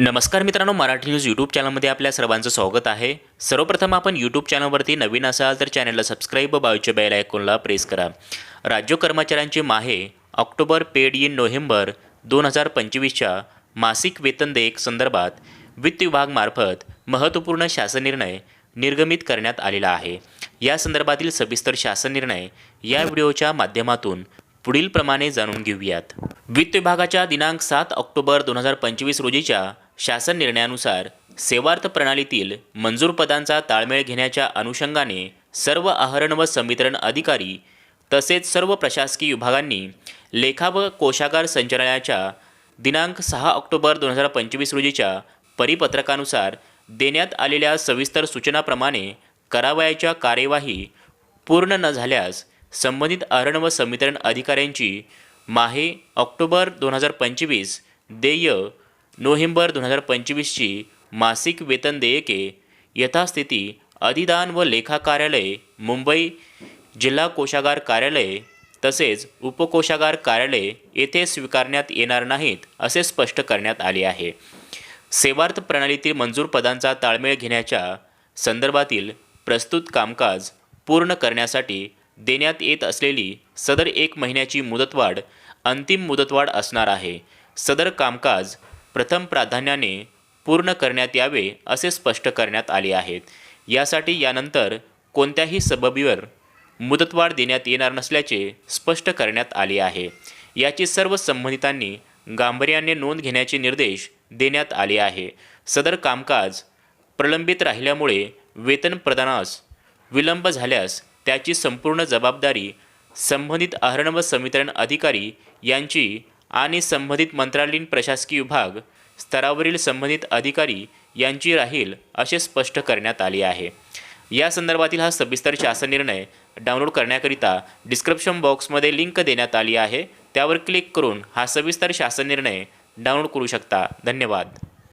नमस्कार मित्रांनो Marathi news YouTube चॅनलमध्ये आपल्या सर्वांचं स्वागत आहे. सर्वप्रथम आपण यूट्यूब चॅनलवरती नवीन असाल तर चॅनलला सबस्क्राईब व बाजूच्या बेल आयकॉनला प्रेस करा. राज्य कर्मचाऱ्यांचे माहे ऑक्टोबर पेड इन नोव्हेंबर दोन हजार पंचवीसच्या मासिक वेतन देयक संदर्भात वित्त विभागमार्फत महत्त्वपूर्ण शासन निर्णय निर्गमित करण्यात आलेला आहे. या संदर्भातील सविस्तर शासन निर्णय या व्हिडिओच्या माध्यमातून पुढील प्रमाणे जाणून घेऊयात. वित्त विभागाच्या दिनांक सात ऑक्टोबर दोन हजार पंचवीस रोजीच्या शासन निर्णयानुसार सेवार्थ प्रणालीतील मंजूर पदांचा ताळमेळ घेण्याच्या अनुषंगाने सर्व आहरण व संवितरण अधिकारी तसेच सर्व प्रशासकीय विभागांनी लेखा व कोशागार संचालनाच्या दिनांक सहा ऑक्टोबर दोन हजार पंचवीस रोजीच्या परिपत्रकानुसार देण्यात आलेल्या सविस्तर सूचनाप्रमाणे करावयाच्या कार्यवाही पूर्ण न झाल्यास संबंधित आहरण व संवितरण अधिकाऱ्यांची माहे ऑक्टोबर दोन हजार पंचवीस देय नोव्हेंबर दोन हजार पंचवीसची मासिक वेतन देयके यथास्थिती अधिदान व लेखा कार्यालय मुंबई जिल्हा कोशागार कार्यालय तसेच उपकोशागार कार्यालय येथे स्वीकारण्यात येणार नाहीत असे स्पष्ट करण्यात आले आहे. सेवार्थ प्रणालीतील मंजूर पदांचा ताळमेळ घेण्याच्या संदर्भातील प्रस्तुत कामकाज पूर्ण करण्यासाठी देण्यात येत असलेली सदर एक महिन्याची मुदतवाढ अंतिम मुदतवाढ असणार आहे. सदर कामकाज प्रथम प्राधान्याने पूर्ण करण्यात यावे असे स्पष्ट करण्यात आले आहेत. यासाठी यानंतर कोणत्याही सबबीवर मुदतवाढ देण्यात येणार नसल्याचे स्पष्ट करण्यात आले आहे. याची सर्व संबंधितांनी गांभीर्याने नोंद घेण्याचे निर्देश देण्यात आले आहे. सदर कामकाज प्रलंबित राहिल्यामुळे वेतन प्रदानास विलंब झाल्यास त्याची संपूर्ण जबाबदारी संबंधित आहरण व संवितरण अधिकारी यांची आणि संबंधित मंत्रालयीन प्रशासकीय विभाग स्तरावरील संबंधित अधिकारी यांची राहील असे स्पष्ट करण्यात आले आहे. या संदर्भातील हा सविस्तर शासन निर्णय डाउनलोड करण्याकरिता डिस्क्रिप्शन बॉक्समध्ये लिंक देण्यात आली आहे. त्यावर क्लिक करून हा सविस्तर शासन निर्णय डाउनलोड करू शकता. धन्यवाद.